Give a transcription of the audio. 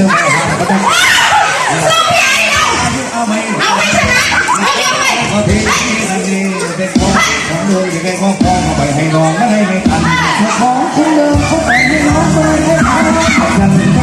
เอาไปเชนะเขาไปให้น้องและให้ไม่ทันของคุณเดิมเขาไปให้น้องไปให้ทัน